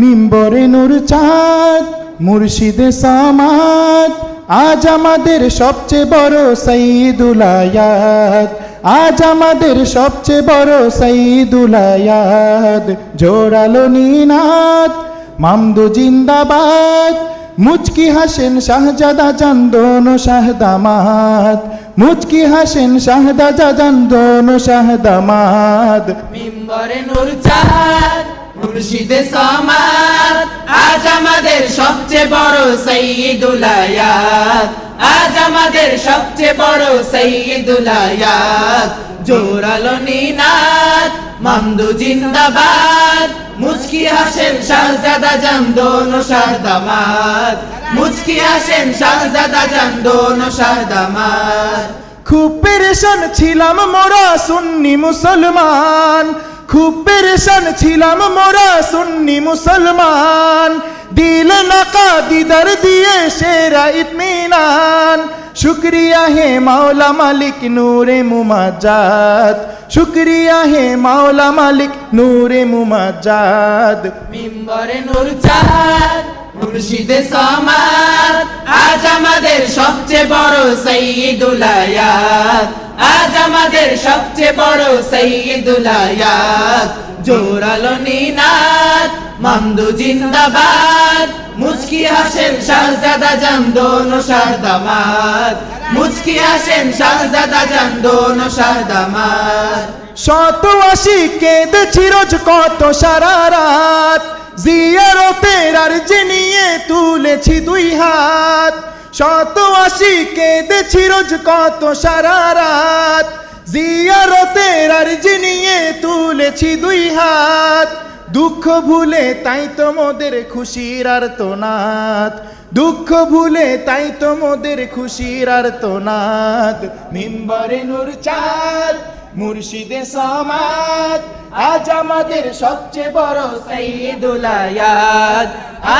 মিম্বরে নূর চাঁদ, মুর্শিদে সামাদ। আজ আমাদের সবচেয়ে বড় সঈদুল আয়াত আজ আমাদের সবচেয়ে বড় সঈদুল আয়াত জোড়ালো নিনাদ, মামদু জিন্দাবাদ। মুচকি হাসেন শাহজাদা চান্দন শাহদামাদ। মুচকি হাসেন শাহদাজা চান্দন শাহদামাদ। মিম্বরে নূর চাঁদ মুর্শিদে সমাদ, আজ আমাদের সবচেয়ে বড় সঈদুল আয়াত আজ আমাদের সবচেয়ে বড় জোরালো মামদু জিন্দাবাদ। মুচকি শাহজাদা জামদোন শাহদামাদ মুচকি হাসেন শাহজাদা খুব পেরেশান ছিলাম মোরা সুন্নি মুসলমান। খুব পেরেশান ছিলাম মোরা সুন্নি মুসলমান। দিল নাকা দিদার দিয়ে সেরা ইতমিনান। শুক্রিয়া হে মাওলা মালিক নূরে মুমাজাদ শুক্রিয়া হে মাওলা মালিক নূরে মুমাজাদ মিম্বরে নূর চাঁদ মুর্শিদে সমাদ। আজ আমাদের সবচেয়ে বড় সঈদুল আয়াত আজ আমাদের সবচেয়ে বড় সঈদুল জোরালো নিনাদ, মামদু জিন্দাবাদ। মুচকি হাসেন শাহজাদা জামদোন শাহদামাদ মুচকি হাসেন শাহজাদা জামদোন শাহদামাদ শত আশি কেঁদেছি রোজ কত সারা রাত। জিয়ারতের আর নিয়ে তুলেছি দুই হাত। শত আশি কেঁদেছি রোজ কত সারা রাত। জিয়ারতের আর নিয়ে তুলেছি দুই হাত। দুঃখ ভুলে তাই তো মোদের খুশির আর তো নাথ দুঃখ ভুলে তাই তো মোদের খুশির আর তো নাথ মিম্বরে নূর চাঁদ মুর্শিদে সমাজ, আজ আমাদের সবচেয়ে বড় সঈদুল আয়াত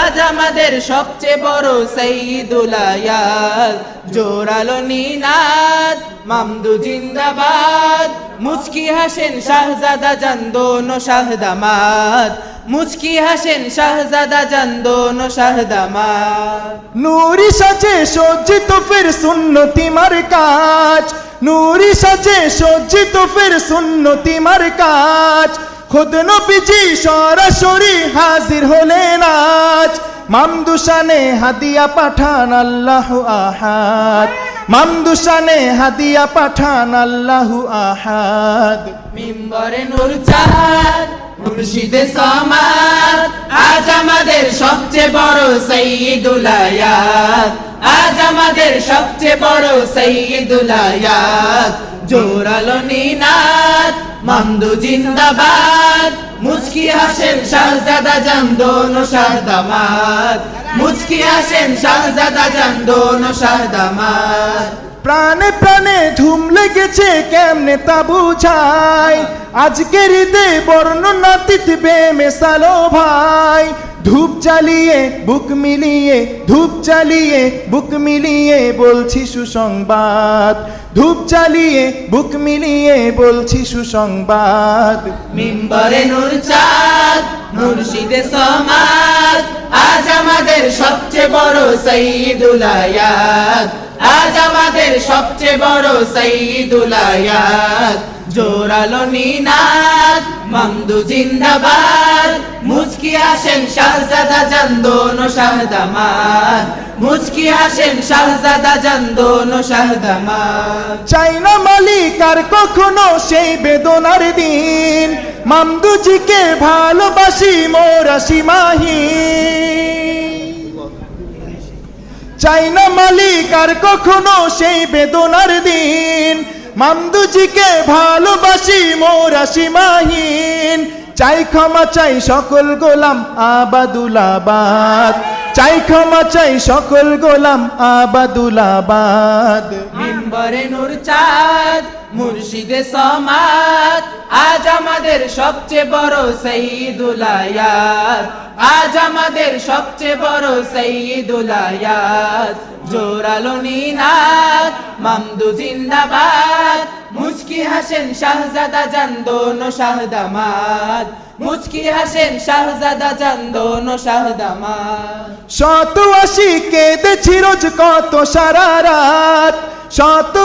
আজ আমাদের সবচেয়ে বড় সঈদুল আয়াত জোরালো নিনাদ, মামদু জিন্দাবাদ। মুচকি হাসেন শাহজাদা জান্দোন শাহদামাদ। মুচকি হাসেন শাহজাদা জান্দোন শাহদামাদ নুরি সাজে সজ্জিত ফের সুন্নতি মার কাজ। নুরি সাজে সজ্জিত ফের সুন্নতি মার কাজ। খুদ নবীজি সরাসরি হাজির হলেন আজ মামদুসানে হাদিয়া পাঠান আল্লাহ আহাদ। মামদুসানে হাদিয়া পাঠান আল্লাহ আহাদ। মিম্বরে নূর চাঁদ মুর্শিদে সমাদ, আজ আমাদের সবচেয়ে বড় সঈদুল আজ আমাদের সবচেয়ে বড় সঈদুল আয়াত জোরালো নিনাদ, মামদু জিন্দাবাদ। মুচকি হাসেন শাহজাদা জামদোন শাহদামাদ মুচকি হাসেন শাহজাদা জামদোন শাহদামাদ প্রাণে প্রাণে ধুম লেগেছে, কেমনে তা বুঝাই? আজকের দে বর্ণনা তিতবে মেশালো ভাই। ধূপ চালিয়ে বুক মিলিয়ে, ধূপ চালিয়ে বুক মিলিয়ে বলছি সুসংবাদ। ধূপ চালিয়ে বুক মিলিয়ে বলছি সুসংবাদ। মিম্বরে নূর চাঁদ আমাদের বড় আজ আমাদের সবচেয়ে বড় সঈদুল আয়াত। জোরালো নিনাদ, মামদু জিন্দাবাদ। মুচকি আসেন শাহজাদা জান্দোন শাহদামাদ। মুচকি আসেন শাহজাদা জান্দোন শাহদামাদ। চাই না মালিক আর কখনো সেই বেদনার দিন। মামদুজিকে ভালোবাসি মোরা সীমাহীন। চাই না মালিক আর কখনো সেই বেদনার দিন। মামদুজিকে ভালোবাসি, মোরা মাহিন চাই ক্ষমা চাই সকল গোলাম আবাদুলাবাদ। চাই ক্ষমা চাই সকল গোলাম আবাদুলাবাদ। মিম্বরে নূর চাঁদ, মুর্শিদে সমাদ। আজ আমাদের সবচেয়ে বড় সঈদুল আয়াত। আজ আমাদের সবচেয়ে বড় সঈদুল আয়াত। জোরালো নিনাদ মামদু জিন্দাবাদ। মুচকি হাসেন শাহজাদা জান্দোন শাহদামাদ মুচকি হাসেন শাহজাদা শাহদামাদ শত কেঁদেছি রোজ কত সারা রাত। শত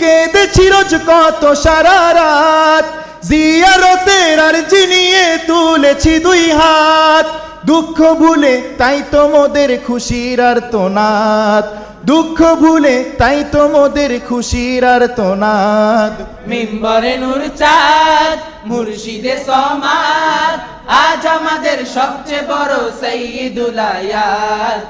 কেঁদেছি রোজ কত সারা রাত। জিয়ারতের জিনিয়ে তুলেছি দুই হাত। দুঃখ ভুলে তাই তো মোদের খুশির আর তোনাদ দুঃখ ভুলে তাই তো মোদের খুশির আর তোনাদ মিম্বরে নূর চাঁদ, মুর্শিদে সমাদ। আজ আমাদের সবচেয়ে বড় সঈদুল আয়াত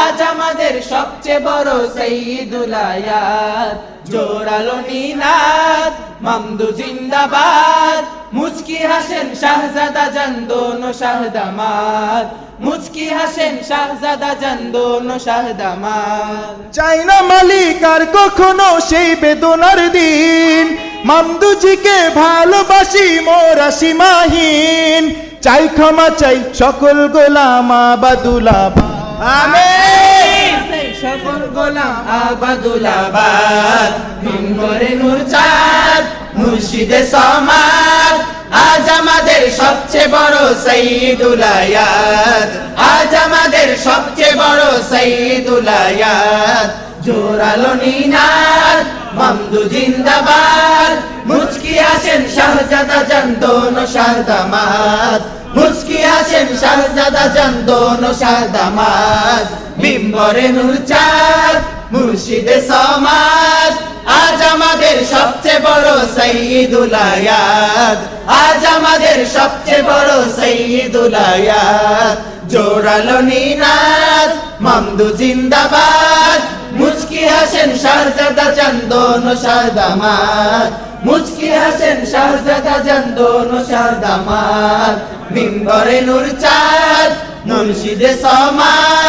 আজ আমাদের সবচেয়ে বড় সঈদুল আয়াত জোরালো নিনাদ, মামদু জিন্দাবাদ। মুচকি হাসেন শাহজাদা জান্দোন শাহদামাদ মুচকি হাসেন শাহজাদা জান্দোন শাহদামাদ চাই না মালিক আর কখনো সেই বেদনার দিন। মামদুজিকে ভালোবাসি মোরা সীমাহীন চাই ক্ষমা চাই সকল গোলামা বাদুলা আমিন। সকল গোলাম আবাদুল আবাদ মিম্বরে নূর চাঁদ। মুর্শিদে সমাদ, আজ আমাদের সবচেয়ে বড় সঈদুলায়াত আজ আমাদের সবচেয়ে বড় সঈদুল আয়াত জোরালো নিনাদ মামদু জিন্দাবাদ। মুচকি আসেন শাহজাদা জান্দোন শাহদামাদ মুচকি আসেন শাহজাদা জান্দোন শাহদামাদ মিম্বরে নূর চাঁদ মুর্শিদে সমাজ, আজ আমাদের সবচেয়ে বড় সঈদুল আয়াত আজ আমাদের সবচেয়ে বড় সঈদুল আয়াত জোরালো নিনাদ, মামদু জিন্দাবাদ। মুচকি হাসেন শাহজাদা চন্দন শাহদামাদ মুচকি হাসেন শাহজাদা চন্দন শাহদামাদ মিম্বরে নূর চাঁদ, মুর্শিদে সমাজ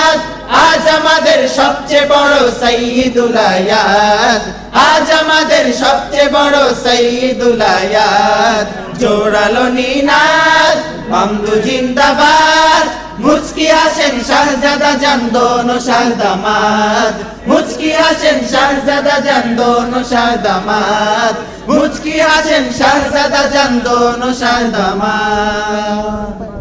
আজ আমাদের সবচেয়ে বড় সঈদুল আয়াত আজ আমাদের সবচেয়ে বড় সঈদুল আয়াত জোরালো নিনাদ, মামদু জিন্দাবাদ। মুচকি হাসেন শাহজাদা জান্দোন শাহদামাদ মুচকি হাসেন শাহজাদা জান্দোন শাহদামাদ মুচকি হাসেন শাহজাদা জান্দোন শাহদামাদ